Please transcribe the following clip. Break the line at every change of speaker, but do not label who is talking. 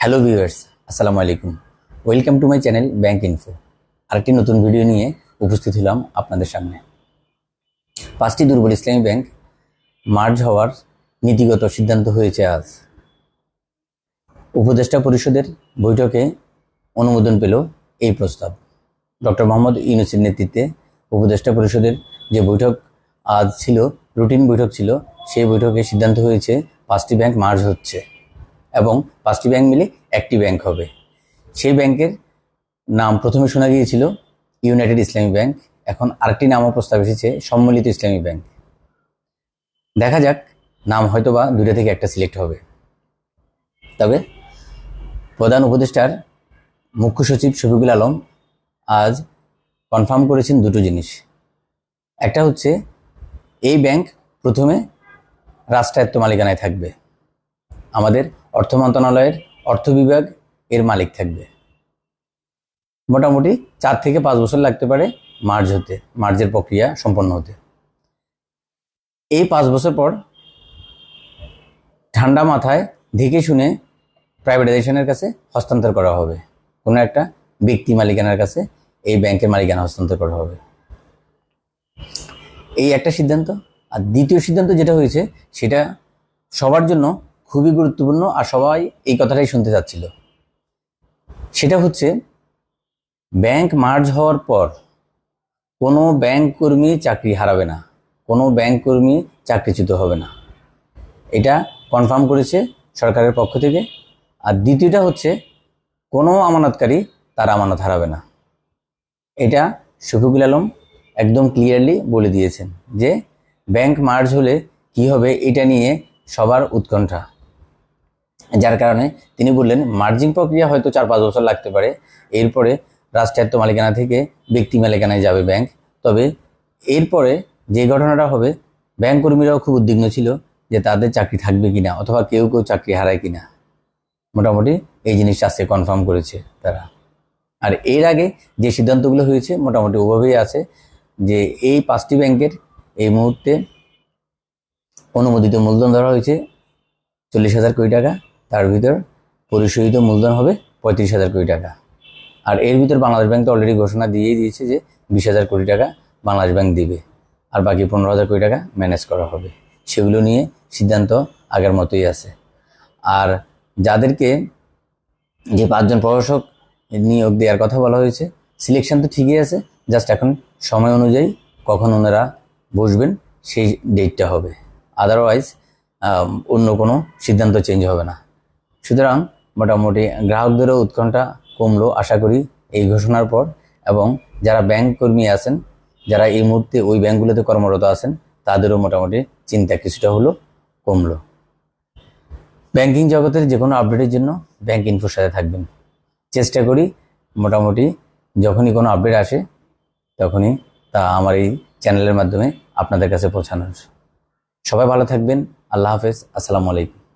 Hello viewers আসসালামু আলাইকুম welcome to my channel bank info আরেকটি নতুন ভিডিও নিয়ে উপস্থিত হলাম আপনাদের সামনে। পাঁচটি দুর্বল ইসলামী ব্যাংক মার্জ হওয়ার নীতিগত সিদ্ধান্ত হয়েছে আজ। উপদেষ্টা পরিষদের বৈঠকে অনুমোদন পেল এই প্রস্তাব। ডক্টর মোহাম্মদ ইউনুসের নেতৃত্বে উপদেষ্টা পরিষদের যে বৈঠক আজ ছিল, রুটিন বৈঠক ছিল, সেই বৈঠকে সিদ্ধান্ত হয়েছে পাঁচটি ব্যাংক মার্জ হচ্ছে। এবং পাঁচটি ব্যাংক মিলে একটি ব্যাংক হবে। সেই ব্যাংকের নাম প্রথমে শোনা গিয়েছিল ইউনাইটেড ইসলামী ব্যাংক এখন আরেকটি নামও প্রস্তাব এসেছে সম্মিলিত ইসলামী ব্যাংক দেখা যাক, নাম হয়তো বা দুটো থেকে একটা সিলেক্ট হবে। তবে প্রধান উপদেষ্টার মুখ্য সচিব শফিকুল আলম আজ কনফার্ম করেছেন দুটো জিনিস। একটা হচ্ছে, এই ব্যাংক প্রথমে রাষ্ট্রায়ত্ত মালিকানায় থাকবে। আমাদের অর্থ মন্ত্রণালয়ের অর্থ বিভাগ এর মালিক থাকবে। মোটামুটি চার থেকে পাঁচ বছর লাগতে পারে মার্জ হতে মার্জের প্রক্রিয়া সম্পন্ন হতে। এই পাঁচ বছর পর ঠান্ডা মাথায় দেখে শুনে প্রাইভেটাইজেশনের কাছে হস্তান্তর করা হবে। কোনো একটা ব্যক্তি মালিকানার কাছে এই ব্যাংকের মালিকানা হস্তান্তর করা হবে। এই একটা সিদ্ধান্ত। আর দ্বিতীয় সিদ্ধান্ত যেটা হয়েছে, সেটা সবার জন্য খুবই গুরুত্বপূর্ণ আর সবাই এই কথাটাই শুনতে চাচ্ছিল। সেটা হচ্ছে, ব্যাংক মার্জ হওয়ার পর কোনো ব্যাংক কর্মী চাকরি হারাবে না, কোনো ব্যাংক কর্মী চাকরিচ্যুত হবে না। এটা কনফার্ম করেছে সরকারের পক্ষ থেকে। আর দ্বিতীয়টা হচ্ছে, কোনো আমানতকারী তার আমানত হারাবে না। এটা শফিকুল আলম একদম ক্লিয়ারলি বলে দিয়েছেন যে, ব্যাংক মার্জ হলে কি হবে এটা নিয়ে সবার উৎকণ্ঠা। যার কারণে তিনি বললেন, মার্জিং প্রক্রিয়া হয়তো চার পাঁচ বছর লাগতে পারে। এরপরে রাষ্ট্রায়ত্ত মালিকানা থেকে ব্যক্তি মালিকানায় যাবে ব্যাংক। তবে এরপরে যে ঘটনাটা হবে, ব্যাংক কর্মীরাও খুব উদ্বিগ্ন ছিল যে তাদের চাকরি থাকবে কিনা, অথবা কেউ কেউ চাকরি হারায় কিনা। মোটামুটি এই জিনিসটা আজকে কনফার্ম করেছে তারা। আর এর আগে যে সিদ্ধান্তগুলো হয়েছে মোটামুটি ওভাবেই আছে যে এই পাঁচটি ব্যাংকের এই মুহূর্তে অনুমোদিত মূলধন ধরা হয়েছে চল্লিশ হাজার কোটি টাকা। তার ভিতর পরিশোধিত মূলধন হবে পঁয়ত্রিশ হাজার কোটি টাকা। আর এর ভিতর বাংলাদেশ ব্যাংক তো অলরেডি ঘোষণা দিয়েই দিয়েছে যে বিশ হাজার কোটি টাকা বাংলাদেশ ব্যাংক দিবে। আর বাকি পনেরো হাজার কোটি টাকা ম্যানেজ করা হবে। সেগুলো নিয়ে সিদ্ধান্ত আগের মতোই আছে। আর যাদেরকে যে পাঁচজন প্রশাসক নিয়োগ দেওয়ার কথা বলা হয়েছে সিলেকশন তো ঠিকই আছে জাস্ট এখন সময় অনুযায়ী কখন ওনারা বসবেন সেই ডেটটা হবে। আদারওয়াইজ অন্য কোনো সিদ্ধান্ত চেঞ্জ হবে না। সুতরাং মোটামুটি গ্রাহকদেরও উৎকণ্ঠা কমলো আশা করি এই ঘোষণার পর, এবং যারা ব্যাংক কর্মী আছেন, যারা এই মুহূর্তে ওই ব্যাংকগুলোতে কর্মরত আছেন, তাদেরও মোটামুটি চিন্তা কিছুটা হলো কমলো। ব্যাংকিং জগতের যে কোনো আপডেটের জন্য ব্যাংক ইনফোর সাথে থাকবেন। চেষ্টা করি মোটামুটি যখনই কোনো আপডেট আসে, তখনই তা আমার এই চ্যানেলের মাধ্যমে আপনাদের কাছে পৌঁছানোর। সবাই ভালো থাকবেন। আল্লাহ হাফেজ। আসসালামু আলাইকুম।